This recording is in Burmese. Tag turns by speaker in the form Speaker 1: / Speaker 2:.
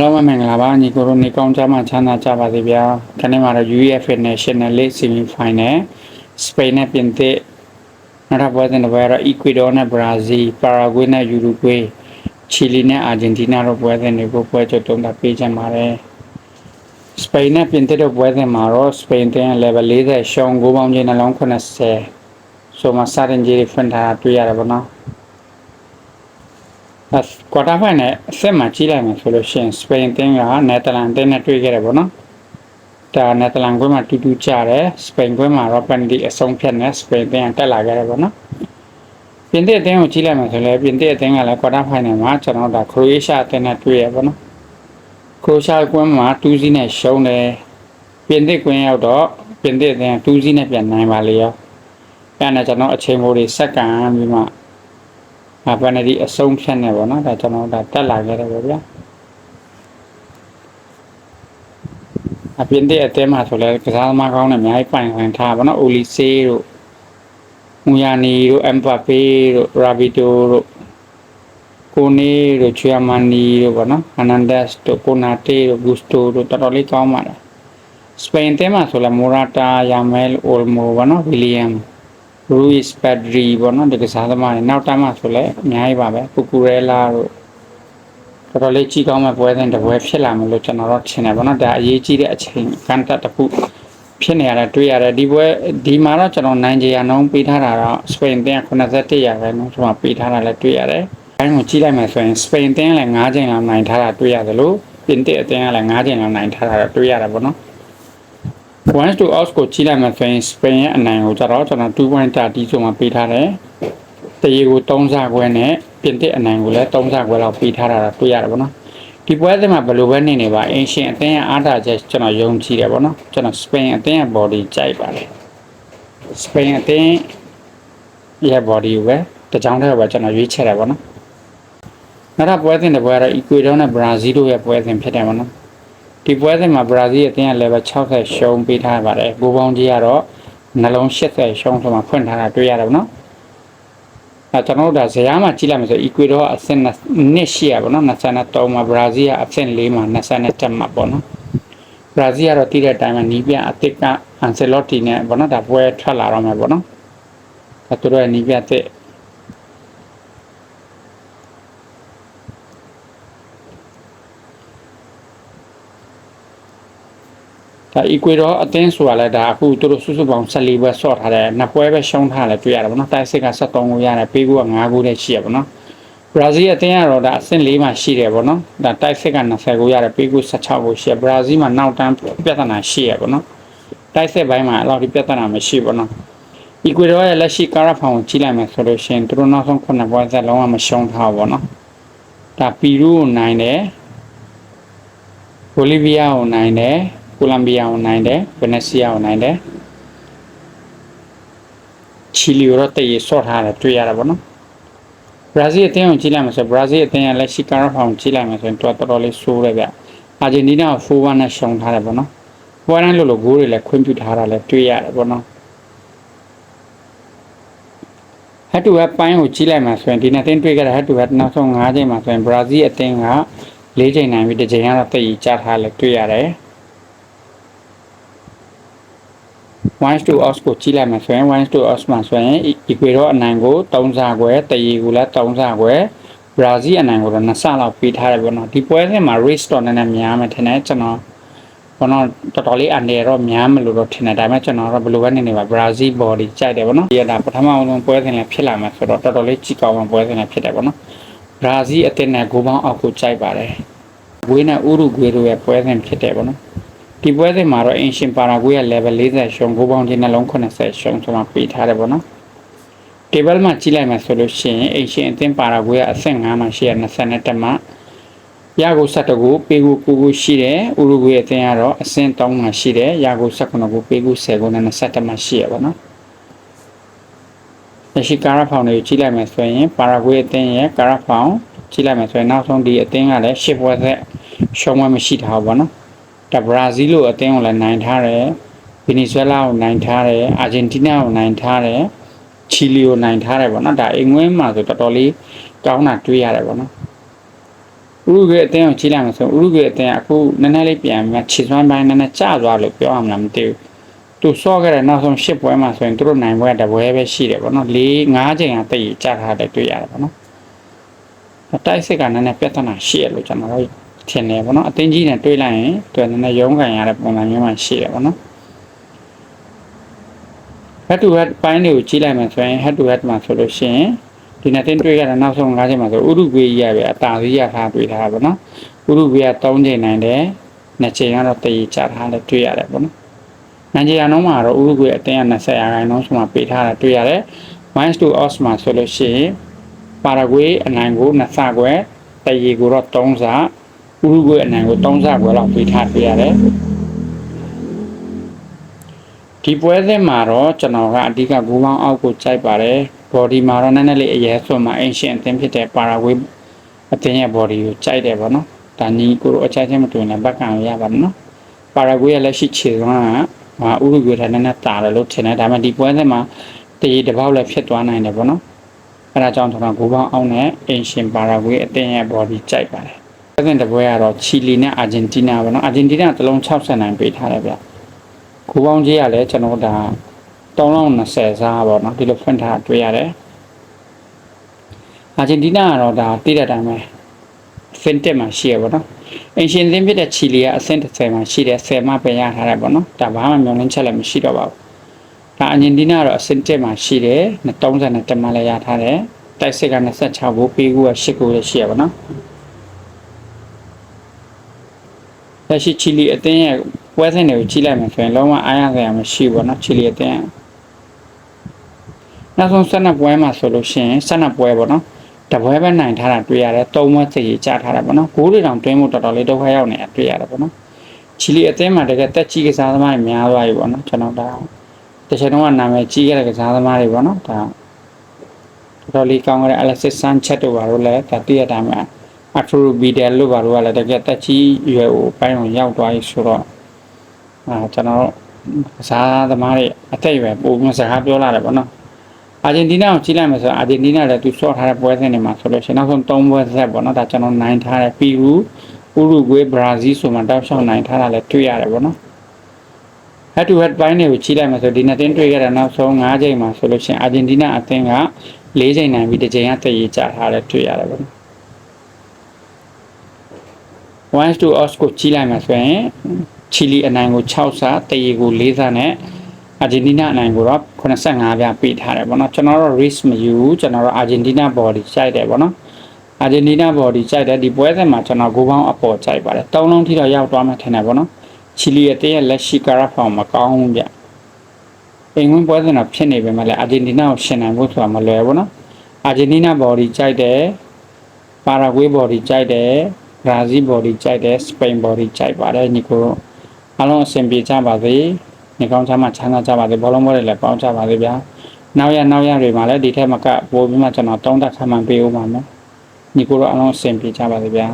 Speaker 1: အားလုံးပဲမင်္ဂလာပါညီကိုတို့နေကောင်းကြမှာချမ်းသာကြပါစေဗျာခဏမှာတော့ UEFA National League Semi Final စပိန်နဲ့ပြင်သစ်နောက်ထပ်ပွဲစဉ်တစ်ပွဲကတော့ Ecuador နဲ့ Brazil Paraguay နဲ့ Uruguay Chile နဲ့ Argentina တို့ပွဲစဉ်တွေကိုပွဲချုပ်တုံးတာပေးကြပါတယ်စပိန်နဲ့ပြင်သစ်တို့ပွဲစဉ်မှာတော့စပိန်တင်း level 40ရှုံး9ပေါင်းချင်းနှလုံး80ဆိုမှစတင်ကြီးဖွင့်ထားတာတွေ့ရတယ်ဗောနော် ကွာတာဖိုင်နဲ့အဆက်မှကြီးလိုက်မယ်ဆိုလို့ရှိရင်စပိန်တင်းကနယ်သာလန်တင်းနဲ့တွေ့ခဲ့တယ်ဗောနော်ဒါနယ်သာလန်ကွင်းမှာတူတူကြတယ်စပိန်ကွင်းမှာတော့ပန်ဒီအဆုံးဖြတ်နဲ့စပိန်တင်းကတက်လာခဲ့တယ်ဗောနော်ပြင်သစ်အသင်းကိုကြီးလိုက်မယ်ဆိုလည်းပြင်သစ်အသင်းကလည်းကွာတာဖိုင်နယ်မှာကျွန်တော်တို့ခရိုအေးရှားအသင်းနဲ့တွေ့ရဗောနော်ခရိုရှားကွင်းမှာ2စီးနဲ့ရှုံးတယ်ပြင်သစ်ကွင်းရောက်တော့ပြင်သစ်အသင်း2စီးနဲ့ပြန်နိုင်ပါလေရောအဲ့ဒါကျွန်တော်အချိန်မိုးတွေစက္ကန့်ပြီးမှ အပန်ဒီအဆုံးဖြတ်နေပါတော့ဒါကျွန်တော်ဒါတက်လာခဲ့တယ်ဗျာအပြင်တဲ့အတဲမှာဆိုလဲကစားသမားကောင်းနဲ့အများကြီးပိုင်ခွင်ထားပါတော့အိုလီဆေးတို့မူယာနီတို့အမ်ဘပေတို့ရာဘီတိုတို့ကိုနေတို့ချူယာမန်နီတို့ပေါ့နော်အနန်ဒက်စ်တို့ကိုနာတေတို့ဂူစတိုတို့တော်တော်လေးကောင်းပါတယ်စပိန်တဲမှာဆိုလဲမိုရာတာယာမဲလ်အိုလ်မိုပေါ့နော်ဝီလီယမ် Ruiz Pedri ပေါ့နော်ဒီကစားသမားတွေနောက်တန်းမှာဆိုလဲအများကြီးပါပဲပူကူရဲလာတို့တော်တော်လေးကြီးကောင်းမဲ့ပွဲစဉ်တစ်ပွဲဖြစ်လာမယ်လို့ကျွန်တော်တို့ထင်တယ်ပေါ့နော်ဒါအရေးကြီးတဲ့အချိန်ကန်တက်တစ်ခုဖြစ်နေရတာတွေ့ရတယ်ဒီပွဲဒီမှာတော့ကျွန်တော်နိုင်ဂျီယာနှုံးပေးထားတာတော့စပိန်တင်း81ရာခိုင်နှုန်းကျွန်တော်ပေးထားတာလည်းတွေ့ရတယ်အဲဒါကိုကြည့်လိုက်မယ်ဆိုရင်စပိန်တင်းလည်း9ချိန်လောက်နိုင်ထားတာတွေ့ရတယ်လို့ပြင်သစ်အတင်းကလည်း9ချိန်လောက်နိုင်ထားတာတွေ့ရတယ်ပေါ့နော် 1 to out ကိုကြီးလိုက်မှဆိုရင် Spain ရဲ့အနိုင်ကိုကျတော့ကျွန်တော်2.30ဆိုမှပေးထားတယ်။တရေကို3ဆခွဲနဲ့ပြင်သစ်အနိုင်ကိုလည်း3ဆခွဲလောက်ပေးထားတာတွေ့ရတယ်ဗောနော်။ဒီပွဲစဉ်မှာဘယ်လိုပဲနေနေပါအင်ရှင်အသင်းရဲ့အားသာချက်ကျွန်တော်ယုံကြည်တယ်ဗောနော်။ကျွန်တော် Spain အသင်းရဲ့ body ကြိုက်ပါတယ်။ Spain အသင်းရဲ့ body ကိုပဲတကြောင်တည်းပဲကျွန်တော်ရွေးချယ်တယ်ဗောနော်။နောက်တော့ပွဲစဉ်တစ်ပွဲကတော့ Ecuador နဲ့ Brazil တို့ရဲ့ပွဲစဉ်ဖြစ်တယ်ဗောနော်။ ဒီပွဲစဉ်မှာဘရာဇီးအသင်းက level 60ရှုံးပေးထားပါတယ်။ဂိုးပေါင်းကြီးကတော့နှလုံး80ရှုံးဆိုမှဖွင့်ထားတာတွေ့ရတယ်ဗောနော်။အဲကျွန်တော်တို့ဒါဇယားမှာကြည့်လိုက်မယ်ဆို Ecuador အဆင့်နှစ်ရှိရဗောနော်23မှာဘရာဇီးကအဆင့်4မှာ27မှာပေါ့နော်။ဘရာဇီးကတော့တည်တဲ့အတိုင်းမှာနီးပြအသစ်ကအန်ဆယ်လော့တီနဲ့ဗောနော်ဒါပွဲထွက်လာတော့မယ်ဗောနော်။အဲသူတို့ရဲ့နီးပြအသစ် ဒါ Ecuador အသင်းဆိုတာလဲဒါအခုသူတို့စုစုပေါင်း14ပွဲဆော့ထားတယ်နှစ်ပွဲပဲရှုံးထားတယ်တွေ့ရတယ်ဗောနော်တိုက်စစ်က73ကိုရတယ်ပေးကူက5ကိုနဲ့ရှိရဗောနော်ဘရာဇီးအသင်းကတော့ဒါအဆင့်4မှာရှိတယ်ဗောနော်ဒါတိုက်စစ်က20ကိုရတယ်ပေးကူ16ကိုရှိရဘရာဇီးမှာနောက်တန်းပြဿနာရှိရဗောနော်တိုက်စစ်ပိုင်းမှာအဲ့လောက်ဒီပြဿနာမရှိဗောနော် Ecuador ရဲ့လက်ရှိကာရာဖောင်ကိုကြီးလိုက်မယ်ဆိုလို့ရှိရင်သူတို့နောက်ဆုံး9ပွဲဆက်လုံးဝမရှုံးထားဘူးဗောနော်ဒါပီရူးကိုနိုင်တယ်ဘိုလီးဗီးယားကိုနိုင်တယ် ကိုလံဘီယာကိုနိုင်တယ်ဗနက်ဆီယာကိုနိုင်တယ်ချီလီကိုတော့တည်ရဆော့ထားတယ်တွေ့ရတာပေါ့နော်ဘရာဇီးအသင်းကိုကြည့်လိုက်မှဆိုဘရာဇီးအသင်းကလက်ရှိကာရာဖောင်ကြည့်လိုက်မှဆိုရင်တော်တော်လေးဆိုးတယ်ဗျအာဂျင်တီးနားကို4-1နဲ့ရှုံးထားတယ်ပေါ့နော်ပွဲတိုင်းလို့လို့ဂိုးတွေလည်းခွင့်ပြုထားတာလည်းတွေ့ရတယ်ပေါ့နော်ဟက်တူဟက်ပိုင်းကိုကြီးလိုက်မှဆိုရင်ဒီနှစ်သင်းတွေ့ခဲ့တဲ့ဟက်တူဟက်နောက်ဆုံး၅ချိန်မှာဆိုရင်ဘရာဇီးအသင်းက၄ချိန်နိုင်ပြီးတစ်ချိန်ကတော့တည်ကြထားလည်းတွေ့ရတယ် 1 to os ကိုကြီးလိုက်မှဆိုရင်1 to os မှာဆိုရင် equator အနိုင်ကို3စာခွဲတရီကိုလည်း3စာခွဲဘရာဇီးအနိုင်ကိုတော့2ဆလောက်ပေးထားတယ်ပေါ့နော်ဒီပွဲစဉ်မှာ race တော့နည်းနည်းများမယ်ထင်တယ်ကျွန်တော်ဘောနော်တော်တော်လေးအနေတော့များမလို့တော့ထင်တယ်ဒါပေမဲ့ကျွန်တော်တော့ဘယ်လိုပဲနေနေပါဘရာဇီး body ကြိုက်တယ်ပေါ့နော်ဒီကဒါပထမအောင်ပွဲစဉ်လည်းဖြစ်လာမယ်ဆိုတော့တော်တော်လေးကြည့်ကောင်းမှပွဲစဉ်လည်းဖြစ်တယ်ပေါ့နော်ဘရာဇီးအသင်းနဲ့ဂိုးပေါင်းအောက်ကိုကြိုက်ပါတယ်ဝေးနဲ့ဥရုဂွေတို့ရဲ့ပွဲစဉ်ဖြစ်တယ်ပေါ့နော် ဒီပွဲစဉ်မှာတော့အင်ရှင်ပါရာဂွေးရဲ့ level 40ရှုံးကိုပေါင်းချင်းနှလုံး80ရှုံးဆိုမှပေးထားတယ်ပေါ့နော် table မှာကြည့်လိုက်မှဆိုလို့ရှိရင်အင်ရှင်အသင်းပါရာဂွေးကအဆင့်5မှာရှိရ20တက်မှာရာဂို17ကိုပေးကို9ကိုရှိတယ်ဥရုဂွေးအသင်းကတော့အဆင့်3မှာရှိတယ်ရာဂို19ကိုပေးကို10ကိုနဲ့20တက်မှာရှိရပါတော့လက်ရှိကာရာဖောင်တွေကိုကြည့်လိုက်မယ်ဆိုရင်ပါရာဂွေးအသင်းရဲ့ကာရာဖောင်ကြည့်လိုက်မယ်ဆိုရင်နောက်ဆုံးဒီအသင်းကလည်း10ပွဲဆက်ရှုံးပွဲမရှိထားဘူးပေါ့နော် ဒါဘရာဇီးလိုအသင်းကိုလည်းနိုင်ထားတယ်ဗီနီဇွဲလားကိုနိုင်ထားတယ်အာဂျင်တီးနားကိုနိုင်ထားတယ်ချီလီကိုနိုင်ထားတယ်ပေါ့နော်ဒါအိမ်ငွေးမှာဆိုတော်တော်လေးကောင်းတာတွေ့ရတယ်ပေါ့နော်ဥရုဂွေအတင်းကိုကြီးလိုက်မှဆိုဥရုဂွေအတင်းကအခုနည်းနည်းလေးပြန်ပြီးခြေစွမ်းပိုင်းနည်းနည်းကျသွားလို့ပြောရမလားမသိဘူးသူစောခဲ့တဲ့နောက်ဆုံး၈ပွဲမှာဆိုရင်သူတို့နိုင်ပွဲတပွဲပဲရှိတယ်ပေါ့နော်၄၅ချိန်ကတိတ်ကြထားတယ်တွေ့ရတယ်ပေါ့နော်တိုက်စစ်ကနည်းနည်းပြဿနာရှိရလို့ကျွန်တော်တို့ ထင်တယ်ပေါ့နော်အတင်းကြီးနဲ့တွေးလိုက်ရင်သူကနည်းနည်းရုံးကန်ရတဲ့ပုံစံမျိုးမှရှိတယ်ပေါ့နော် head to head ပိုင်းတွေကိုကြီးလိုက်မှဆိုရင် head to head မှာဆိုလို့ရှိရင်ဒီနေ့တင်တွေ့ရတဲ့နောက်ဆုံး၅ချိန်မှာဆိုဥရုဂွေကြီးရပဲအတားကြီးရထားတွေ့ထားတာပေါ့နော်ဥရုဂွေက၃ချိန်နိုင်တယ်နှစ်ချိန်ကတော့တည်ကြထားတယ်တွေ့ရတယ်ပေါ့နော်နိုင်ဂျီယာနှုန်းမှာတော့ဥရုဂွေအတင်းက20ရာခိုင်နှုန်းဆိုမှပေးထားတာတွေ့ရတယ် minus to os မှာဆိုလို့ရှိရင်ပါရဂွေအနိုင်ကို2ဆခွဲတည်ကိုတော့3ဆ ဥရုဂွေအနိုင်ကို3ဆခွဲလောက်ပေးထားတွေ့ရတယ်ဒီပွဲစဉ်မှာတော့ကျွန်တော်ကအဓိကဂူပေါင်းအောက်ကိုကြိုက်ပါတယ် body မှာတော့နည်းနည်းလေးအရဲဆွမှာ ancient အသင်းဖြစ်တဲ့ Paraguay အသင်းရဲ့ body ကိုကြိုက်တယ်ပေါ့နော်ဒါနီကိုတို့အချိုက်ချင်းမတွင်လည်းဘက်ကံရပါတယ်နော် Paraguay ရဲ့လက်ရှိခြေစွမ်းကဟာဥရုဂွေထက်နည်းနည်းတာတယ်လို့ထင်တယ်ဒါပေမဲ့ဒီပွဲစဉ်မှာတရေတစ်ပေါက်လည်းဖြစ်သွားနိုင်တယ်ပေါ့နော်အဲဒါကြောင့်ကျွန်တော်ဂူပေါင်းအောက်နဲ့ ancient Paraguay အသင်းရဲ့ body ကြိုက်ပါတယ် ပွဲစဉ်တစ်ပွဲကတော့ချီလီနဲ့အာဂျင်တီးနားပေါ့နော်အာဂျင်တီးနားကတစ်လုံး60နိုင်ပေးထားတယ်ဗျကိုပေါင်းကြီးကလည်းကျွန်တော်ဒါ320စားပေါ့နော်ဒီလိုဖွင့်ထားတွေ့ရတယ်အာဂျင်တီးနားကတော့ဒါတည်တဲ့အတိုင်းပဲဖင်တက်မှာရှိရပေါ့နော်အင်ရှင်သင်းဖြစ်တဲ့ချီလီကအဆင့်30မှာရှိတယ်10မှာပဲရထားတယ်ပေါ့နော်ဒါဘာမှမျောလင်းချက်လည်းမရှိတော့ပါဘူးဒါအာဂျင်တီးနားကတော့အဆင့်တက်မှာရှိတယ်30နဲ့တက်မှာလည်းရထားတယ်တိုက်စစ်က26ကိုပေးကူက8ကိုလည်းရှိရပါတော့ လက်ရှိချီလီအသင်းရဲ့ပွဲစဉ်တွေကိုကြည့်လိုက်မှဆိုရင်လုံးဝအားရစရာမရှိဘူးเนาะချီလီအသင်းနောက်ဆုံးဆက်နှစ်ပွဲမှာဆိုလို့ရှိရင်ဆက်နှစ်ပွဲပေါ့နော်တပွဲပဲနိုင်ထားတာတွေ့ရတယ်သုံးပွဲစီကြထားတာပေါ့နော်ဂိုးတွေတောင်တွင်းမှုတော်တော်လေးဒုက္ခရောက်နေတာတွေ့ရတယ်ပေါ့နော်ချီလီအသင်းမှာတကယ်တက်ကြီးကစားသမားတွေများသွားပြီပေါ့နော်ကျွန်တော်ဒါတစ်ချိန်တော့နာမည်ကြီးခဲ့တဲ့ကစားသမားတွေပေါ့နော်ဒါတော်တော်လေးကောင်းခဲ့တဲ့ Alexis Sanchez တို့ဘာလို့လဲဒါတည့်ရတိုင်းမှာ Arturo Vidal လို့ဘာလို့ကလည်းတကယ်တက်ကြီးရွယ်ကိုပိုင်းအောင်ရောက်သွားပြီဆိုတော့အာကျွန်တော်ကစားသမားတွေအသက်အရွယ်ပိုပြီးစကားပြောလာတယ်ပေါ့နော်အာဂျင်တီးနားကိုကြည့်လိုက်မယ်ဆိုတော့အာဂျင်တီးနားလည်းသူဆော့ထားတဲ့ပွဲစဉ်တွေမှာဆိုလို့ရှိရင်နောက်ဆုံး၃ပွဲဆက်ပေါ့နော်ဒါကျွန်တော်နိုင်ထားတဲ့ပီရူဥရုဂွေးဘရာဇီးဆိုမှတောက်လျှောက်နိုင်ထားတာလည်းတွေ့ရတယ်ပေါ့နော် head to head ပိုင်းတွေကိုကြည့်လိုက်မယ်ဆိုဒီနှစ်တင်းတွေ့ခဲ့တဲ့နောက်ဆုံး၅ချိန်မှာဆိုလို့ရှိရင်အာဂျင်တီးနားအသင်းက၄ချိန်နိုင်ပြီးတစ်ချိန်ကတည်ရကြထားတယ်တွေ့ရတယ်ပေါ့နော် 1 to os ကိုကြီးလိုက်မှာဆိုရင်ချီလီအနိုင်ကို6ဆတရေကို4ဆနဲ့အာဂျင်တီးနားအနိုင်ကိုတော့85ပြပေးထားတယ်ဗောနော်ကျွန်တော်တို့ risk မယူဘူးကျွန်တော်တို့အာဂျင်တီးနား body ကြိုက်တယ်ဗောနော်အာဂျင်တီးနား body ကြိုက်တယ်ဒီပွဲစဉ်မှာကျွန်တော်ဂိုးပေါင်းအပေါ်ကြိုက်ပါတယ်၃လုံးထိတော့ရောက်သွားမှထင်တယ်ဗောနော်ချီလီရဲ့တရဲ့လက်ရှိကာရာဖောင်မကောင်းဘူးဗျအိမ်ဝင်ပွဲစဉ်တော့ဖြစ်နေပေမဲ့လည်းအာဂျင်တီးနားကိုရှင်နိုင်ဖို့ဆိုတာမလွယ်ဘူးနော်အာဂျင်တီးနား body ကြိုက်တယ်ပါရာဂွေး body ကြိုက်တယ် ဘရာဇီး body ကြိုက်တယ်စပိန် body ကြိုက်ပါတယ်ညီကိုတို့အားလုံးအဆင်ပြေကြပါစေညီကောင်းချမ်းမှချမ်းသာကြပါစေဘောလုံးပွဲတွေလည်းပေါင်းကြပါစေဗျာနောက်ရနောက်ရတွေမှာလည်းဒီထက်မကပိုပြီးမှကျွန်တော်တောင်းတခါမှပေးဦးပါမယ်ညီကိုတို့အားလုံးအဆင်ပြေကြပါစေဗျာ